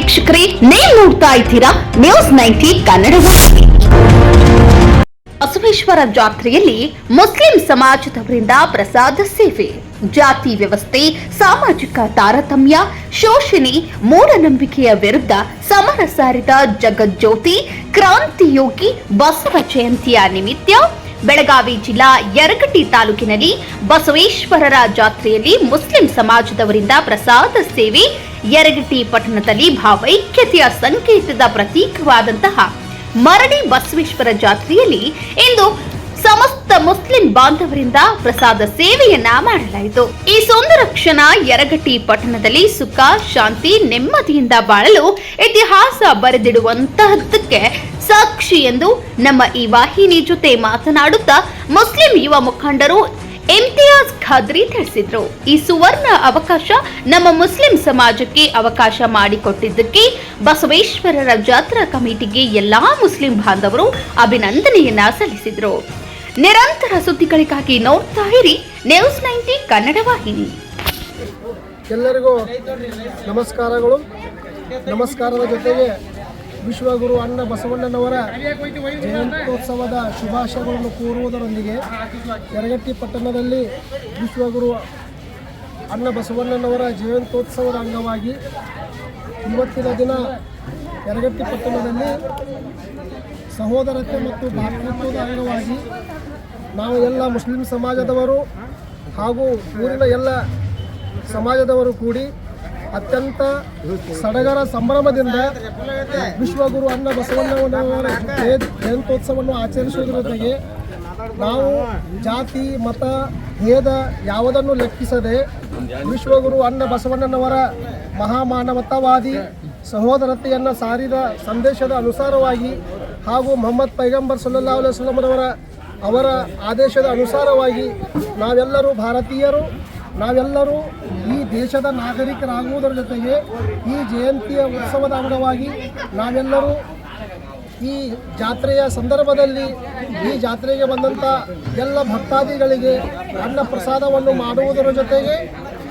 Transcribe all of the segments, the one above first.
ವೀಕ್ಷಕರೇ, ನೀವು ನೋಡ್ತಾ ಇದ್ದೀರಾ ನ್ಯೂಸ್ ನೈಂಟಿ ಕನ್ನಡ. ಬಸವೇಶ್ವರ ಜಾತ್ರೆಯಲ್ಲಿ ಮುಸ್ಲಿಂ ಸಮಾಜದವರಿಂದ ಪ್ರಸಾದ ಸೇವೆ ಜಾತಿ ವ್ಯವಸ್ಥೆ, ಸಾಮಾಜಿಕ ತಾರತಮ್ಯ, ಶೋಷಣೆ, ಮೂಢನಂಬಿಕೆಯ ವಿರುದ್ಧ ಸಮರ ಸಾರಿದ ಜಗಜ್ಯೋತಿ, ಕ್ರಾಂತಿಯೋಗಿ ಬಸವ ಜಯಂತಿಯ ನಿಮಿತ್ತ ಬೆಳಗಾವಿ ಜಿಲ್ಲಾ ಯರಗಟ್ಟಿ ತಾಲೂಕಿನಲ್ಲಿ ಬಸವೇಶ್ವರರ ಜಾತ್ರೆಯಲ್ಲಿ ಮುಸ್ಲಿಂ ಸಮಾಜದವರಿಂದ ಪ್ರಸಾದ ಸೇವೆ, ಯರಗಟ್ಟಿ ಪಟ್ಟಣದಲ್ಲಿ ಭಾವೈಕ್ಯತೆಯ ಸಂಕೇತದ ಪ್ರತೀಕವಾದಂತಹ ಮರಡಿ ಬಸವೇಶ್ವರ ಜಾತ್ರೆಯಲ್ಲಿ ಇಂದು ಸಮಸ್ತ ಮುಸ್ಲಿಂ ಬಾಂಧವರಿಂದ ಪ್ರಸಾದ ಸೇವೆಯನ್ನ ಮಾಡಲಾಯಿತು. ಈ ಸುಂದರ ಕ್ಷಣ ಯರಗಟ್ಟಿ ಪಟ್ಟಣದಲ್ಲಿ ಸುಖ, ಶಾಂತಿ, ನೆಮ್ಮದಿಯಿಂದ ಬಾಳಲು ಇತಿಹಾಸ ಬರೆದಿಡುವಂತಹದ್ದಕ್ಕೆ ಸಾಕ್ಷಿ ಎಂದು ನಮ್ಮ ಈ ವಾಹಿನಿ ಜೊತೆ ಮಾತನಾಡುತ್ತಾ ಮುಸ್ಲಿಂ ಯುವ ಮುಖಂಡರು ಇಮ್ತಿಯಾಜ್ ಖಾದ್ರಿ ತಿಳಿಸಿದ್ರು. ಈ ಸುವರ್ಣ ಅವಕಾಶ ನಮ್ಮ ಮುಸ್ಲಿಂ ಸಮಾಜಕ್ಕೆ ಅವಕಾಶ ಮಾಡಿಕೊಟ್ಟಿದ್ದಕ್ಕೆ ಬಸವೇಶ್ವರರ ಜಾತ್ರಾ ಕಮಿಟಿಗೆ ಎಲ್ಲಾ ಮುಸ್ಲಿಂ ಬಾಂಧವರು ಅಭಿನಂದನೆಯನ್ನ ಸಲ್ಲಿಸಿದ್ರು. ನಿರಂತರ ಸುದ್ದಿಗಳಿಗಾಗಿ ನೋಡ್ತಾ ಇರಿ ನ್ಯೂಸ್ ನೈಂಟಿ ಕನ್ನಡ ವಾಹಿನಿ. ಎಲ್ಲರಿಗೂ ನಮಸ್ಕಾರಗಳು. ನಮಸ್ಕಾರದ ಜೊತೆಗೆ ವಿಶ್ವಗುರು ಅಣ್ಣ ಬಸವಣ್ಣನವರ ಜಯಂತ್ಯೋತ್ಸವದ ಶುಭಾಶಯಗಳನ್ನು ಕೋರುವುದರೊಂದಿಗೆ ಯರಗಟ್ಟಿ ಪಟ್ಟಣದಲ್ಲಿ ವಿಶ್ವಗುರು ಅಣ್ಣ ಬಸವಣ್ಣನವರ ಜಯಂತ್ಯೋತ್ಸವದ ಅಂಗವಾಗಿ ಇವತ್ತಿನ ದಿನ ಯರಗಟ್ಟಿ ಪಟ್ಟಣದಲ್ಲಿ ಸಹೋದರತೆ ಮತ್ತು ಭಾತೃತ್ವದ ಅಂಗವಾಗಿ ನಾವು ಎಲ್ಲ ಮುಸ್ಲಿಂ ಸಮಾಜದವರು ಹಾಗೂ ಊರಿನ ಎಲ್ಲ ಸಮಾಜದವರು ಕೂಡಿ ಅತ್ಯಂತ ಸಡಗರ ಸಂಭ್ರಮದಿಂದ ವಿಶ್ವಗುರು ಅನ್ನ ಬಸವಣ್ಣನವರ ಜಯ- ಜಯಂತ್ಯೋತ್ಸವವನ್ನು ಆಚರಿಸುವುದರ ಜೊತೆಗೆ ನಾವು ಜಾತಿ, ಮತ, ಭೇದ ಯಾವುದನ್ನು ಲೆಕ್ಕಿಸದೆ ವಿಶ್ವಗುರು ಅನ್ನ ಬಸವಣ್ಣನವರ ಮಹಾಮಾನವತಾವಾದಿ ಸಹೋದರತೆಯನ್ನು ಸಾರಿದ ಸಂದೇಶದ ಅನುಸಾರವಾಗಿ ಹಾಗೂ ಮೊಹಮ್ಮದ್ ಪೈಗಂಬರ್ ಸಲ್ಲಾ ಅಲೈವಲ್ಲಮರವರ ಅವರ ಆದೇಶದ ಅನುಸಾರವಾಗಿ ನಾವೆಲ್ಲರೂ ಭಾರತೀಯರು, ನಾವೆಲ್ಲರೂ ಈ ದೇಶದ ನಾಗರಿಕರಾಗುವುದರ ಜೊತೆಗೆ ಈ ಜಯಂತಿಯ ಉತ್ಸವದ ಅಂಗವಾಗಿ ನಾವೆಲ್ಲರೂ ಈ ಜಾತ್ರೆಯ ಸಂದರ್ಭದಲ್ಲಿ ಈ ಜಾತ್ರೆಗೆ ಬಂದಂಥ ಎಲ್ಲ ಭಕ್ತಾದಿಗಳಿಗೆ ಅನ್ನ ಪ್ರಸಾದವನ್ನು ಮಾಡುವುದರ ಜೊತೆಗೆ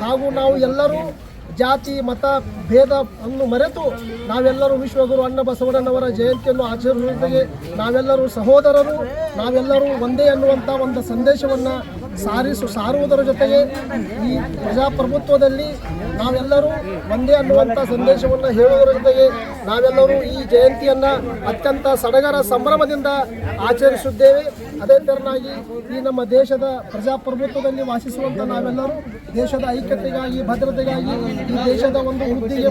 ಹಾಗೂ ನಾವು ಎಲ್ಲರೂ ಜಾತಿ, ಮತ, ಭೇದ ಅನ್ನು ಮರೆತು ನಾವೆಲ್ಲರೂ ವಿಶ್ವಗುರು ಅಣ್ಣ ಬಸವಣ್ಣನವರ ಜಯಂತಿಯನ್ನು ಆಚರಿಸುವುದಕ್ಕೆ ನಾವೆಲ್ಲರೂ ಸಹೋದರರು, ನಾವೆಲ್ಲರೂ ಒಂದೇ ಅನ್ನುವಂಥ ಒಂದು ಸಂದೇಶವನ್ನು ಸಾರಿಸು, ಸಾರುವುದರ ಜೊತೆಗೆ ಈ ಪ್ರಜಾಪ್ರಭುತ್ವದಲ್ಲಿ ನಾವೆಲ್ಲರೂ ಒಂದೇ ಅನ್ನುವಂಥ ಸಂದೇಶವನ್ನು ಹೇಳುವುದರ ಜೊತೆಗೆ ನಾವೆಲ್ಲರೂ ಈ ಜಯಂತಿಯನ್ನು ಅತ್ಯಂತ ಸಡಗರ ಸಂಭ್ರಮದಿಂದ ಆಚರಿಸುತ್ತೇವೆ. ಅದೇ ತೆರನಾಗಿ ಈ ನಮ್ಮ ದೇಶದ ಪ್ರಜಾಪ್ರಭುತ್ವದಲ್ಲಿ ವಾಸಿಸುವಂಥ ನಾವೆಲ್ಲರೂ ದೇಶದ ಐಕ್ಯತೆಗಾಗಿ, ಭದ್ರತೆಗಾಗಿ ಈ ದೇಶದ ಒಂದು ವೃದ್ಧಿಗೆ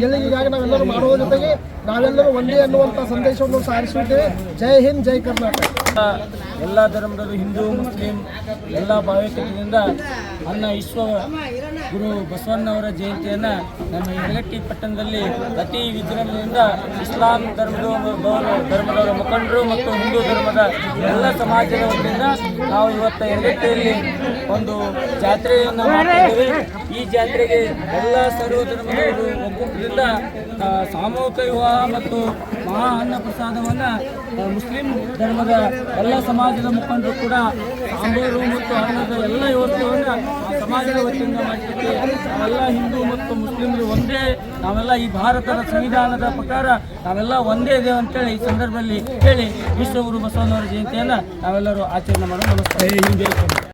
ಗೆಲುವಿಗಾಗಿ ನಾವೆಲ್ಲರೂ ಮಾಡುವ ಜೊತೆಗೆ ನಾವೆಲ್ಲರೂ ಒಂದೇ ಅನ್ನುವಂಥ ಸಂದೇಶವನ್ನು ಸಾರಿಸುತ್ತೇವೆ ಜೈ ಹಿಂದ್, ಜೈ ಕರ್ನಾಟಕ. ಎಲ್ಲ ಧರ್ಮದವರು ಹಿಂದೂ, ಮುಸ್ಲಿಂ ಎಲ್ಲ ಭಾವೈಕ್ಯತೆಯಿಂದ ಅನ್ನ ವಿಶ್ವ ಗುರು ಬಸವಣ್ಣವರ ಜಯಂತಿಯನ್ನು ನಮ್ಮ ಹೆಲಟ್ಟಿ ಪಟ್ಟಣದಲ್ಲಿ ಅತಿ ವಿಜೃಂಭಣೆಯಿಂದ ಇಸ್ಲಾಂ ಧರ್ಮದ ಧರ್ಮದವರ ಮುಖಂಡರು ಮತ್ತು ಹಿಂದೂ ಧರ್ಮದ ಎಲ್ಲ ಸಮಾಜದ ವತಿಯಿಂದ ನಾವು ಇವತ್ತು ಎಲ್ಲಿ ಒಂದು ಜಾತ್ರೆಯನ್ನು ಮಾಡ್ತಿದ್ದೇವೆ. ಈ ಜಾತ್ರೆಗೆ ಎಲ್ಲ ಸರ್ವಧರ್ಮದವರು ಒಗ್ಗೂಟದಿಂದ ಸಾಮೂಹಿಕ ವಿವಾಹ ಮತ್ತು ಮಹಾ ಅನ್ನ ಪ್ರಸಾದವನ್ನು ಮುಸ್ಲಿಂ ಧರ್ಮದ ಎಲ್ಲ ಸಮಾಜದ ಮುಖಂಡರು ಕೂಡ, ಸಾಂಬೂರು ಮತ್ತು ಅನ್ನದ ಎಲ್ಲ ಆ ಸಮಾಜದ ವತಿಯಿಂದ ಮಾಡಲಿಕ್ಕೆ ನಾವೆಲ್ಲ ಹಿಂದೂ ಮತ್ತು ಮುಸ್ಲಿಮರು ಒಂದೇ, ನಾವೆಲ್ಲ ಈ ಭಾರತದ ಸಂವಿಧಾನದ ಪ್ರಕಾರ ನಾವೆಲ್ಲ ಒಂದೇ ಇದ್ದೇವೆ ಅಂತೇಳಿ ಈ ಸಂದರ್ಭದಲ್ಲಿ ಹೇಳಿ ವಿಶ್ವಗುರು ಬಸವನವರ ಜಯಂತಿಯನ್ನು ನಾವೆಲ್ಲರೂ ಆಚರಣೆ ಮಾಡೋಣ ನಮಸ್ಕಾರ.